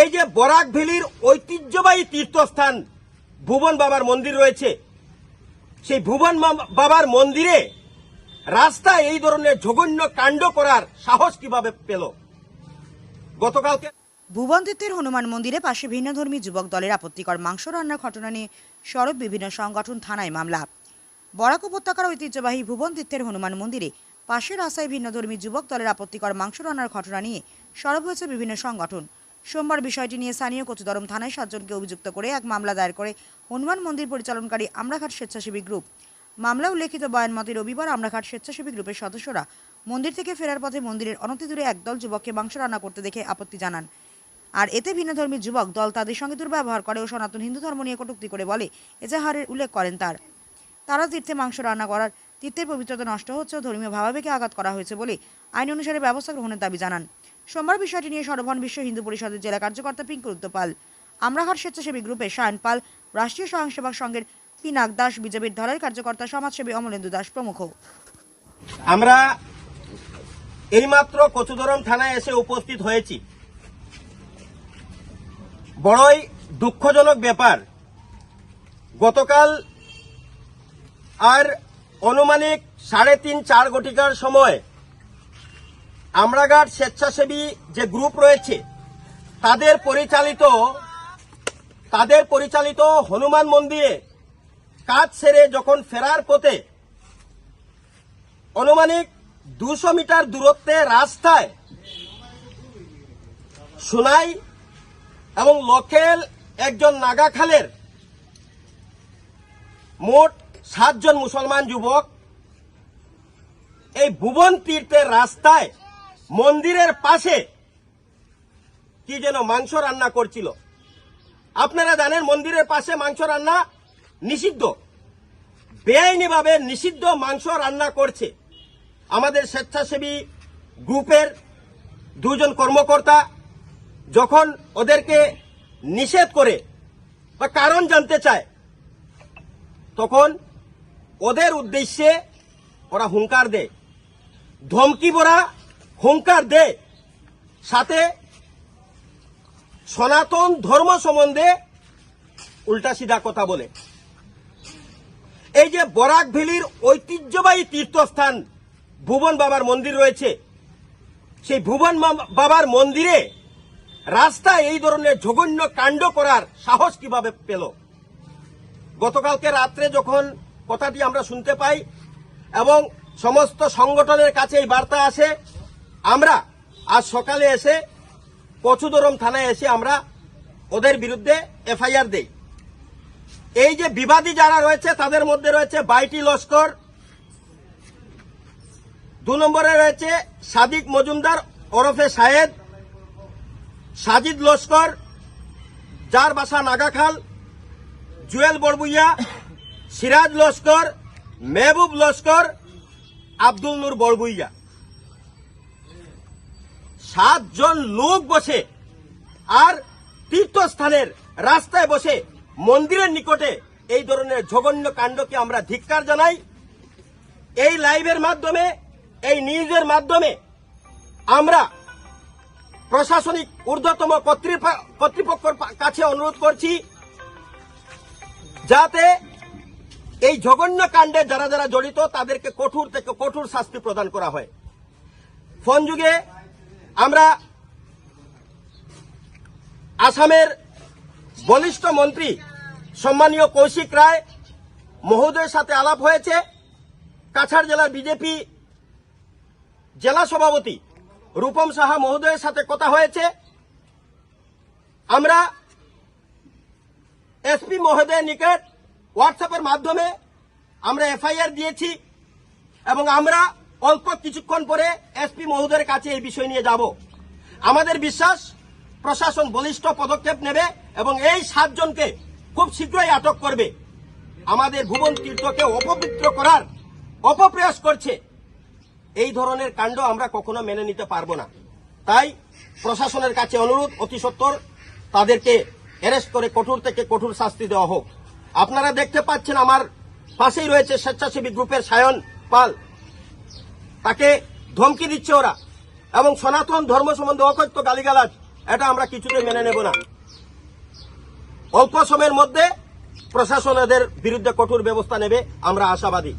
এই যে বরাক ভ্যালির ঐতিহ্যবাহী তীর্থস্থান ভুবন বাবার মন্দির রয়েছে, সেই ভুবন বাবার মন্দিরে রাস্তায় এই ধরনের জঘন্য কাণ্ড করার সাহস কীভাবে পেল? গতকালকে ভুবনতীর্থের হনুমান মন্দিরে পাশে ভিন্নধর্মী যুবক দলের আপত্তিকর মাংস রান্নার ঘটনা নিয়ে সরব বিভিন্ন সংগঠন থানায় মামলা। বরাক উপত্যকার ঐতিহ্যবাহী ভুবন তীর্থের হনুমান মন্দিরে পাশের রাস্তায় ভিন্নধর্মী যুবক দলের আপত্তিকর মাংস রান্নার ঘটনা নিয়ে সরব হয়েছে বিভিন্ন সংগঠন। সোমবার বিষয়টি নিয়ে স্থানীয় কচুদরম থানায় সাতজনকে অভিযুক্ত করে এক মামলা দায়ের করে হনুমান মন্দির পরিচালনকারী আমরাঘাট স্বেচ্ছাসেবী গ্রুপ। মামলা উল্লেখিত বয়ান মতে রবিবার আমরাঘাট স্বেচ্ছাসেবী গ্রুপের সদস্যরা মন্দির থেকে ফেরার পথে মন্দিরের অনতিদূরে একদল যুবককে মাংস রান্না করতে দেখে আপত্তি জানান। আর এতে ভিন্নধর্মী যুবক দল তাদের সঙ্গে দুর্ব্যবহার করে ও সনাতন হিন্দু ধর্ম নিয়ে কটূক্তি করে বলে এজাহারের উল্লেখ করেন তার। তারা তীর্থে মাংস রান্না করার, তীর্থের পবিত্রতা নষ্ট হচ্ছে ও ধর্মীয় ভাবাবেগে আঘাত করা হয়েছে বলে আইন অনুসারে ব্যবস্থা গ্রহণের দাবি জানান। সোমবার বিষয়টি নিয়ে সরবন বিশ্ব হিন্দু পরিষদের জেলা কার্যকর্তা পিঙ্কু পাল আমরাঘাট স্বেচ্ছাসেবী গ্রুপে সায়ন পাল, রাষ্ট্রীয় স্বয়ংসেবক সংঘের পিনাক দাস, বিজেপির ধলাই কার্যকর্তা, সমাজসেবী অমলেন্দু দাস প্রমুখ। আমরা এইমাত্র কচুদরম থানায় এসে উপস্থিত হয়েছি। বড়ই দুঃখজনক ব্যাপার, গতকাল আর অনুমানিক সাড়ে তিন, চার ঘটিকার সময় আমরাঘাট স্বেচ্ছাসেবী যে গ্রুপ রয়েছে, তাদের পরিচালিত তাদের পরিচালিত হনুমান মন্দিরে কাজ সেরে যখন ফেরার পথে অনুমানিক দুশো মিটার দূরত্বে রাস্তায় সোনাই এবং লোকেল একজন নাগাখালের মোট সাতজন মুসলমান যুবক এই ভুবন তীর্থের রাস্তায় মন্দিরের পাশে কি যেন মাংস রান্না করছিল। আপনারা জানেন মন্দিরের পাশে মাংস রান্না নিষিদ্ধ। বেআইনিভাবে নিষিদ্ধ মাংস রান্না করছে। আমাদের স্বেচ্ছাসেবী গ্রুপের দুজন কর্মকর্তা যখন ওদেরকে নিষেধ করে বা কারণ জানতে চায়, তখন ওদের উদ্দেশ্যে ওরা হুঙ্কার দেয়। ধমকি ভরা হুঙ্কার দেয় সাথে সনাতন ধর্ম সম্বন্ধে উল্টা সিধা কথা বলে। এই যে বরাক ভ্যালির ঐতিহ্যবাহী তীর্থস্থান ভুবন বাবার মন্দির রয়েছে, সেই ভুবন বাবার মন্দিরে রাস্তায় এই ধরনের জঘন্য কাণ্ড করার সাহস কীভাবে পেল? গতকালকে রাত্রে যখন কথাটি আমরা শুনতে পাই এবং সমস্ত সংগঠনের কাছে এই বার্তা আসে আমরা আজ সকালে এসে কচুদরম থানায় এসে আমরা ওদের বিরুদ্ধে এফআইআর দেই। এই যে বিবাদী যারা রয়েছে, তাদের মধ্যে রয়েছে বাইটি লস্কর, দু নম্বরে রয়েছে সাদিক মজুমদার, ওরফে সায়েদ, সাজিদ লস্কর, যার বাসা নাগাখাল, জুয়েল বড়বুইয়া, সিরাজ লস্কর, মেহবুব লস্কর, আব্দুল নূর বড়বুইয়া। সাতজন লোক বসে আর তীর্থস্থানের রাস্তায় বসে মন্দিরের নিকটে এই ধরনের জঘন্য কাণ্ডকে আমরা ধিক্কার জানাই। এই লাইভের মাধ্যমে, এই নিউজের মাধ্যমে আমরা প্রশাসনিক ঊর্ধ্বতম কর্তৃপ- কর্তৃপক্ষের কাছে অনুরোধ করছি যাতে এই জঘন্য কাণ্ডে যারা যারা জড়িত তাদেরকে কঠোর থেকে কঠোর শাস্তি প্রদান করা হয়। ফোন যুগে আমরা আসামের বলিষ্ঠ মন্ত্রী সম্মানীয় কৌশিক রায় মহোদয়ের সাথে আলাপ হয়েছে। কাছাড় জেলার বিজেপি জেলা সভাপতি রূপম সাহা মহোদয়ের সাথে কথা হয়েছে। আমরা এসপি মহোদয়ের নিকট হোয়াটসঅ্যাপের মাধ্যমে আমরা এফআইআর দিয়েছি এবং আমরা অল্প কিছুক্ষণ পরে এসপি মহোদয়ের কাছে এই বিষয় নিয়ে যাব। আমাদের বিশ্বাস, প্রশাসন বলিষ্ঠ পদক্ষেপ নেবে এবং এই সাতজনকে খুব শীঘ্রই আটক করবে। আমাদের ভুবন তীর্থকে অপবিত্র করার অপপ্রয়াস করছে। এই ধরনের কাণ্ড আমরা কখনো মেনে নিতে পারব না। তাই প্রশাসনের কাছে অনুরোধ অতি সত্বর, তাদেরকে অ্যারেস্ট করে কঠোর থেকে কঠোর শাস্তি দেওয়া হোক। আপনারা দেখতে পাচ্ছেন আমার পাশেই রয়েছে স্বেচ্ছাসেবী গ্রুপের সায়ন পাল। তাকে ধমকি দিচ্ছে ওরা। এবং সনাতন ধর্ম সম্বন্ধে অকথ্য গালিগালাজ, এটা আমরা কিছুতে মেনে নেব না। অল্প সময়ের মধ্যে প্রশাসন এদের বিরুদ্ধে কঠোর ব্যবস্থা নেবে, আমরা আশাবাদী।